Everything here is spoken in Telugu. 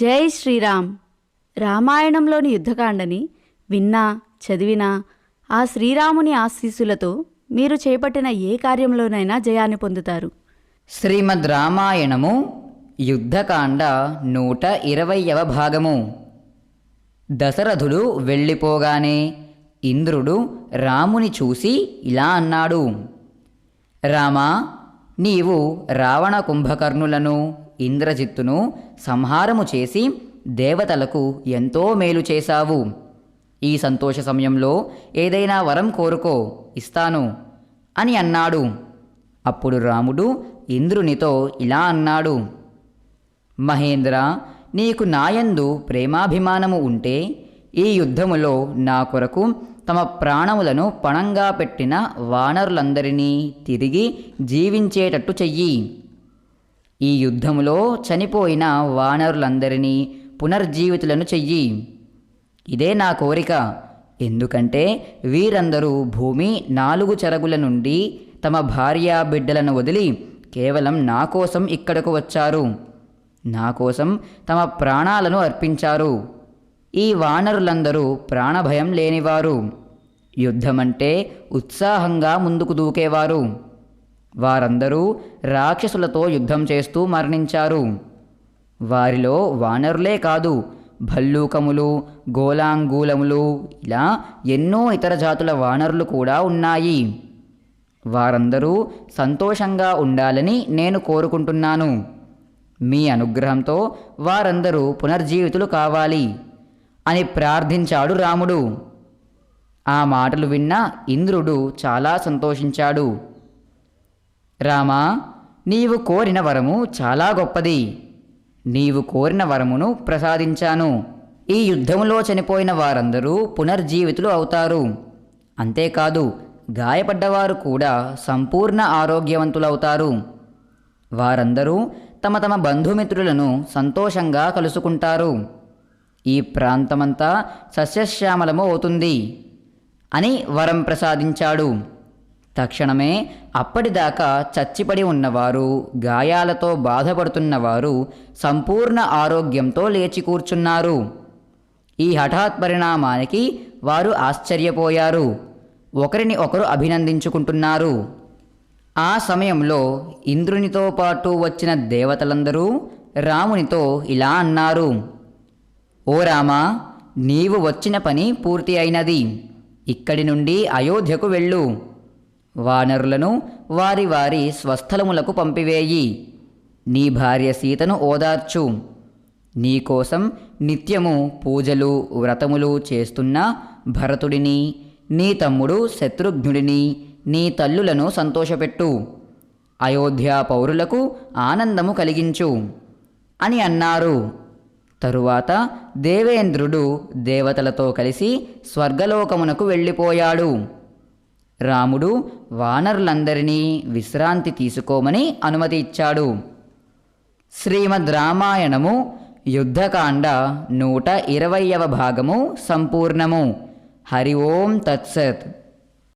జై శ్రీరామ్. రామాయణంలోని యుద్ధకాండని విన్నా చదివినా ఆ శ్రీరాముని ఆశీస్సులతో మీరు చేపట్టిన ఏ కార్యంలోనైనా జయాన్ని పొందుతారు. శ్రీమద్ రామాయణము యుద్ధకాండ నూట ఇరవయవ భాగము. దశరథుడు వెళ్ళిపోగానే ఇంద్రుడు రాముని చూసి ఇలా అన్నాడు. రామా నీవు రావణ కుంభకర్ణులను ఇంద్రజిత్తును సంహారము చేసి దేవతలకు ఎంతో మేలు చేశావు. ఈ సంతోష సమయంలో ఏదైనా వరం కోరుకో ఇస్తాను అని అన్నాడు. అప్పుడు రాముడు ఇంద్రునితో ఇలా అన్నాడు మహేంద్ర నీకు నాయందు ప్రేమాభిమానము ఉంటే ఈ యుద్ధములో నా కొరకు తమ ప్రాణములను పణంగా పెట్టిన వానరులందరినీ తిరిగి జీవించేటట్టు చెయ్యి. ఈ యుద్ధములో చనిపోయిన వానరులందరినీ పునర్జీవితులను చెయ్యి. ఇదే నా కోరిక. ఎందుకంటే వీరందరూ భూమి నాలుగు చెరగుల నుండి తమ భార్యా బిడ్డలను వదిలి కేవలం నా కోసం ఇక్కడకు వచ్చారు. నా కోసం తమ ప్రాణాలను అర్పించారు. ఈ వానరులందరూ ప్రాణభయం లేనివారు. యుద్ధమంటే ఉత్సాహంగా ముందుకు దూకేవారు. వారందరూ రాక్షసులతో యుద్ధం చేస్తూ మరణించారు. వారిలో వానరులే కాదు భల్లూకములు గోలాంగూలములు ఇలా ఎన్నో ఇతర జాతుల వానరులు కూడా ఉన్నాయి. వారందరూ సంతోషంగా ఉండాలని నేను కోరుకుంటున్నాను. మీ అనుగ్రహంతో వారందరూ పునర్జీవితులు కావాలి అని ప్రార్థించాడు రాముడు. ఆ మాటలు విన్న ఇంద్రుడు చాలా సంతోషించాడు. రామా నీవు కోరిన వరము చాలా గొప్పది. నీవు కోరిన వరమును ప్రసాదించాను. ఈ యుద్ధములో చనిపోయిన వారందరూ పునర్జీవితులు అవుతారు. అంతేకాదు గాయపడ్డవారు కూడా సంపూర్ణ ఆరోగ్యవంతులవుతారు. వారందరూ తమ తమ బంధుమిత్రులను సంతోషంగా కలుసుకుంటారు. ఈ ప్రాంతమంతా సస్యశ్యామలము అవుతుంది. అని వరం ప్రసాదించాడు. తక్షణమే అప్పటిదాకా చచ్చిపడి ఉన్నవారు గాయాలతో బాధపడుతున్నవారు సంపూర్ణ ఆరోగ్యంతో లేచి కూర్చున్నారు. ఈ హఠాత్ పరిణామానికి వారు ఆశ్చర్యపోయారు. ఒకరిని ఒకరు అభినందించుకుంటున్నారు. ఆ సమయంలో ఇంద్రునితో పాటు వచ్చిన దేవతలందరూ రామునితో ఇలా అన్నారు ఓ రామా నీవు వచ్చిన పని పూర్తి అయినది. ఇక్కడి నుండి అయోధ్యకు వెళ్ళు. వానరులను వారి వారి స్వస్థలములకు పంపివేయి. నీ భార్య సీతను ఓదార్చు. నీకోసం నిత్యము పూజలు వ్రతములు చేస్తున్న భరతుడిని నీ తమ్ముడు శత్రుఘ్నుడిని నీ తల్లులను సంతోషపెట్టు. అయోధ్య పౌరులకు ఆనందము కలిగించు అని అన్నారు. తరువాత దేవేంద్రుడు దేవతలతో కలిసి స్వర్గలోకమునకు వెళ్ళిపోయాడు. రాముడు వానరులందరినీ విశ్రాంతి తీసుకోమని అనుమతి ఇచ్చాడు. శ్రీమద్ రామాయణము యుద్ధకాండ నూట ఇరవయవ భాగము సంపూర్ణము. హరి ఓం తత్సత్.